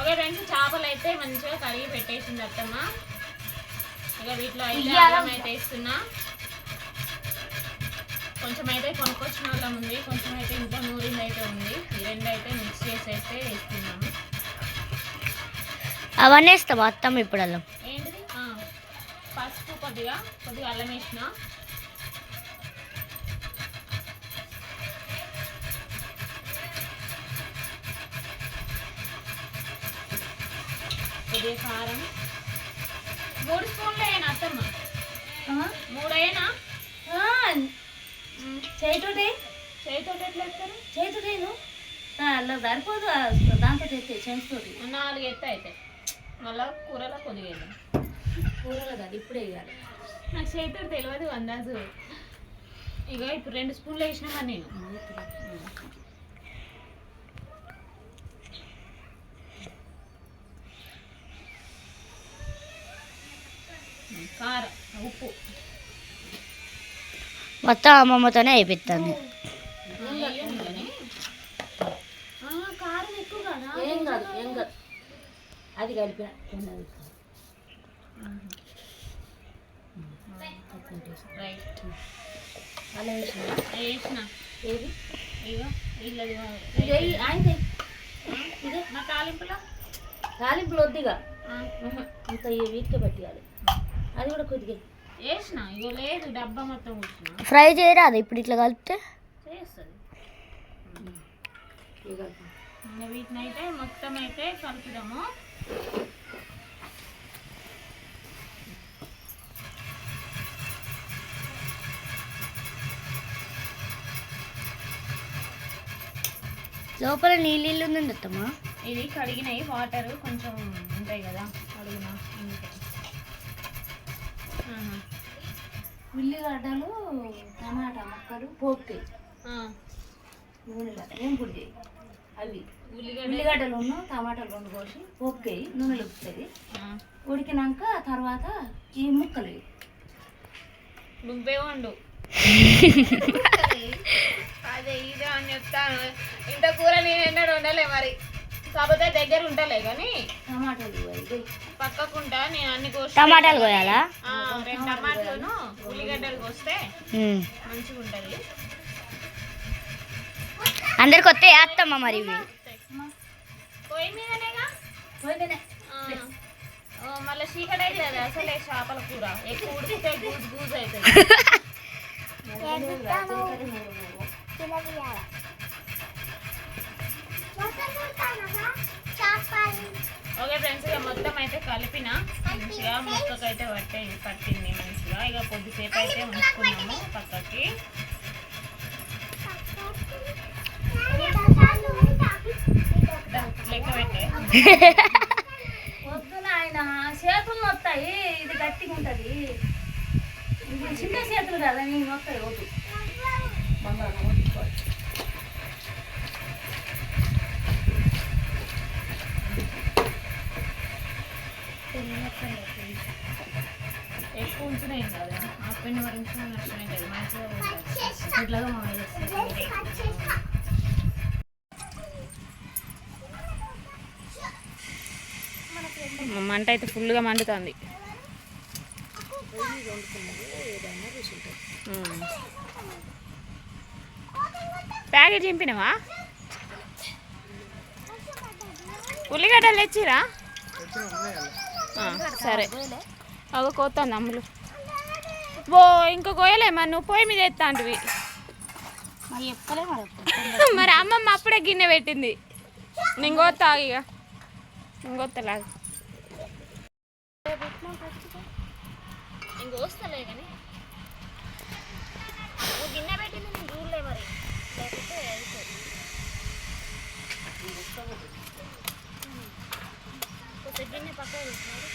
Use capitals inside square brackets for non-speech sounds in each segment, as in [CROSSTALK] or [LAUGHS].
Okay friends చేపలు అయితే మంచిగా కడిగి పెట్టేసింది అత్తమ్మ. ఇక వీటిలో అయితే అల్లం అయితే వేస్తున్నా. కొంచెం అయితే కొనుక్కొచ్చిన వాళ్ళం ఉంది కొంచెం అయితే ఇంట్లో నూరింది అయితే ఉంది. ఈ రెండు అయితే మిక్స్ చేసి అయితే వేస్తున్నాము. అవన్నీ వేస్తావా అత్తమ్మ ఇప్పుడు అల్లం? ఏంటిది? ఆ, పసుపు కొద్దిగా కొద్దిగా అల్లం వేసిన. కొద్దిగా కారం. మూడు స్పూన్లు వేయనా అత్తమ్మ? మూడు వేయనా చేయితోటి ఎట్లా వేస్తారు చేయితోటేను అలా సరిపోదు దాంతో తెచ్చే చెంచుతోటి నాలుగు ఎత్త అయితే. మళ్ళా కూరలో కొద్దిగా వేద్దాం. కూరలు కాదు ఇప్పుడే వేయాలి. నాకు చేతితో తెలియదు అందాజు ఇక ఇప్పుడు రెండు స్పూన్లు వేసినా నేను. వేయి, ఆయనది. ఇదే నా తాలింపులో తాలింపులు వద్దిగా ఆ, ఇంత ఈ వీటికి పెట్టాలి అది కూడా కొద్దిగా వేసిన ఇగో లేదు డబ్బా మొత్తం కూర్చున్నా ఫ్రై చేయరాదు ఇప్పుడు ఇట్లా కలిపితే? చేస్తుంది. ఇంకా వీటిని అయితే మొత్తం అయితే కలుపుదాము. లోపల నీళ్ళు ఉంది అత్తమ్మ. ఇది కడిగినాయి వాటర్ కొంచెం ఉంటాయి కదా కడిగిన. ఉల్లిగడ్డలు టమాటా ముక్కలు ఆ, నూనెలో ఏం పుట్టి అవి. ఉల్లిగడ్డ ఉల్లిగడ్డలు ఉన్న టమాటాలు రెండు కోసి పోపుకాయి నూనెలు ఉప్పుతుంది ఉడికినాక తర్వాత ఈ ముక్కలు. నువ్వే వండు. [LAUGHS] అదే ఇదే అని చెప్తాను. ఇంత కూర నేను ఎన్నడూ వండలే మరి. కాకపోతే దగ్గర ఉంటలే కానీ టమాటాలు. పక్కకుంటా నేను అన్ని కోసి టమాటాలు కోయాలా ఆ, రెండు టమాటాలను ఉల్లిగడ్డలు కోస్తే. మంచిగా ఉంటుంది అందరికి వస్తాయి అత్తమ్మ మరి పొయ్యి మీదనేగా మళ్ళీ చీకటి అవుతుంది అసలే చేపల కూర. ఎక్కువ ఉడికితే గూజ్ గూజ్ అవుతుంది ఓకే ఫ్రెండ్స్ ఇక మొత్తం అయితే కలిపిన. మంచిగా ముక్కకైతే పట్టే పట్టింది మంచిగా. ఇక కొద్దిసేపు అయితే ఉంచుకున్నాము పక్కకి. లెక్క పెట్టే. పొద్దున ఆయన చేతులు వస్తాయి ఇది గట్టిగా ఉంటుంది. ఇది చిన్న చేతులు కదా నేను వస్తాయి వద్దు. బంగారం. ఎక్కువ నష్టమే మంచిగా ఇట్లాగా మంట అయితే ఫుల్గా మండుతుంది. ప్యాకెట్ చింపినవా? ఉల్లిగడ్డలు తెచ్చిరా? సరే. అగో కోతాను అమ్ములు బో ఇంకో కోయలే మరి నువ్వు పొయ్యి మీద ఎత్తాంటివి. [LAUGHS] మరి అమ్మమ్మ అప్పుడే గిన్నె పెట్టింది. నేను కోతా ఇక నేను కోతలాగా ఇంకోస్తలే కానీ. నువ్వు గిన్నె పెట్టింది నేను చూడలే మరి. లేకపోతే అయిపోతుంది. కొంచెం గిన్నె పక్కన పెట్టినాడు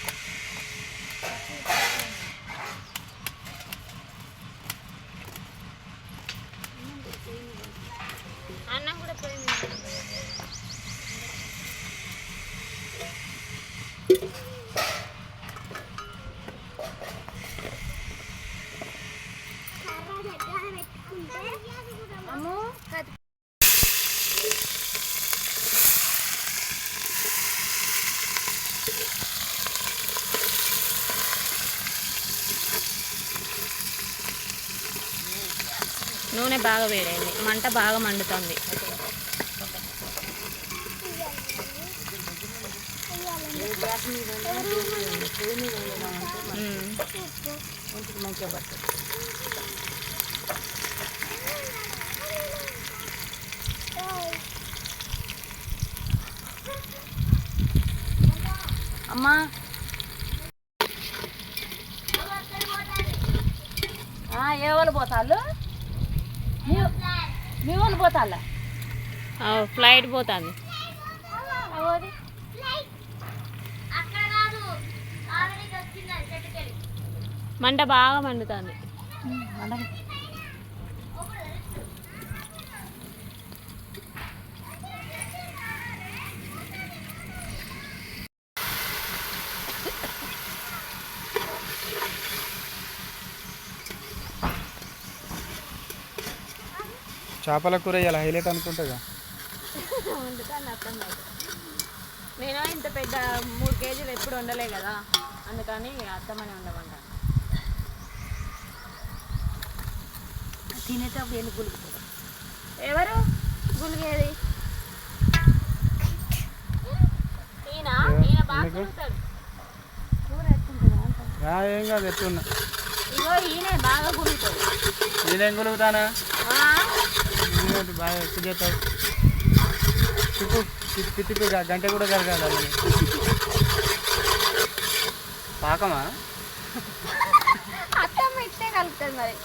నూనె బాగా వేడైంది. మంట బాగా మండుతుంది. అమ్మా. ఏ వాళ్ళు పోతాళ్ళు? మీ వాళ్ళు ఆ, ఫ్లైట్ పోతుంది. మంట బాగా మండుతుంది. చేపల కూర ఇలా హైలైట్ అనుకుంటా నేను ఇంత పెద్ద మూడు కేజీలు ఎప్పుడు ఉండలే కదా అందుకని అత్తమని ఉండమంట తినేటప్పుడు ఎన్ని గులుగుతుంది ఎవరు? గులిగేది ఈయన ఈయన బాగా గులుగుతాడు ఏం కాదు ఎట్టున్నా ఇగో ఈయన బాగా గులుగుతాడు నేనేం కొలుగుతానా బాగా ఎక్కువ తిప్పు తిప్పి గ- గంట కూడా జరగాలి. పాకమా? అత్తమ్మ ఇట్టే కలుగుతుంది మరి.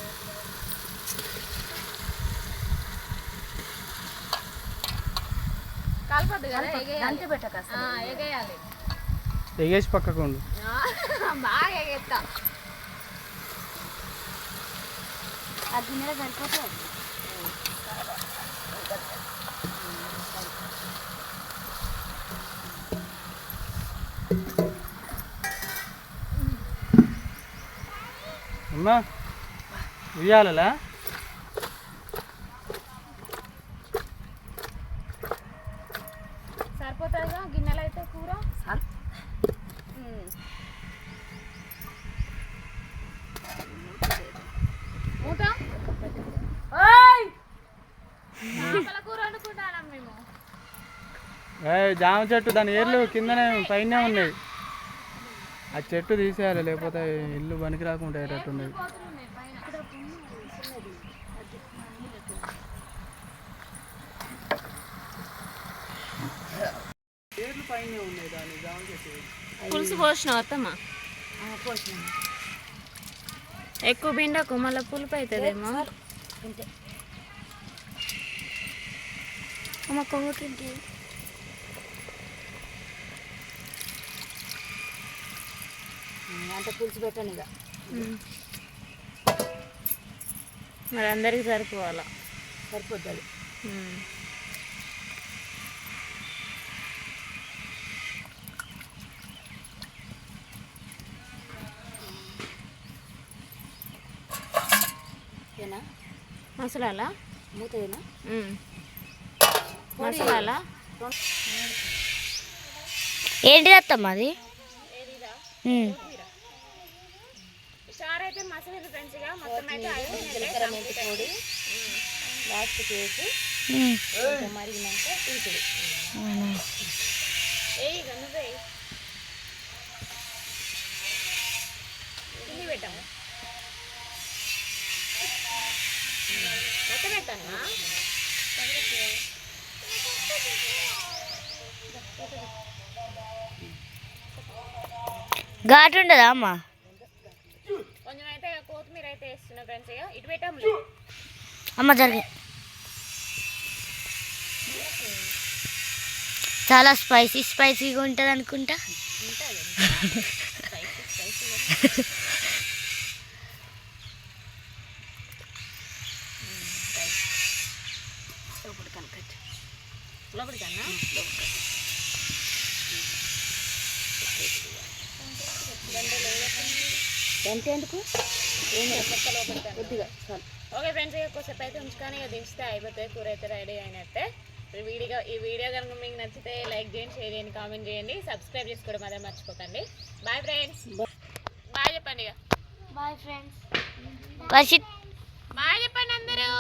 కలపద్దు కదా గంట పెట్టక ఎగేయాలి. ఎగేసి పక్కకు ఉండు. [LAUGHS] బాగా ఎగేస్తా అది సరిపోతుంది అమ్మా. ఉయ్యాలలా? సరిపోతుందిగా గిన్నెలు అయితే కూర. మూత కూర వండుకుంటాం మేము. ఏ జామ చెట్టు దాని ఏర్లు కిందనే పైన ఉన్నాయి. ఆ చెట్టు తీసేయాలి లేకపోతే ఇల్లు పనికి రాకుండా అయ్యేటట్టున్నది. పులుసు పోసిన అత్తమ్మ? పోసిన ఎక్కువ బిండకు మళ్ళీ పులుపు అవుతుందేమో అమ్మ కొవ్వుతుంటే అంత పులుసు పెట్టాను ఇక. మరి అందరికి సరిపోవాలా? సరిపోద్ది అది. మసాలా మూత ఏనా ఉమ్. మసాలా ఏంటిది అత్తమ్మ అది? మసాలా ఫ్రెండ్స్గా? మొత్తం అయితే జీలకర్ర మెంతి పొడి. లాస్ట్ చేసి ఉమ్. కొంచెం మరిగినాక తీసుడు అవునా. ఏయ్ ఇక నువ్వే. కింది పెట్టాము మొత్తం పెట్టానా ఘాటు ఉండదా అమ్మ? అయితే వేస్తున్నా ఫ్రెండ్స్ ఇక ఇటు పెట్టాము అమ్మ జరిగే చాలా స్పైసీ స్పైసీగా ఉంటుంది అనుకుంటా. ఎంత ఎందుకు కొద్దిగా చాలు ఓకే ఫ్రెండ్స్ ఇక కొద్దిసేపు అయితే ఉంచుకొని ఇక దించితే అయిపోతుంది కూర అయితే రెడీ అయినట్టే. ఈ వీడియో ఈ వీడియో కనుక మీకు నచ్చితే లైక్ చేయండి షేర్ చేయండి కామెంట్ చేయండి. సబ్స్క్రైబ్ చేసుకోవడం అదే మర్చిపోకండి. Bye friends. బాయ్ చెప్పండి ఇక. Bye friends. బాయ్ చెప్పండి అందరూ.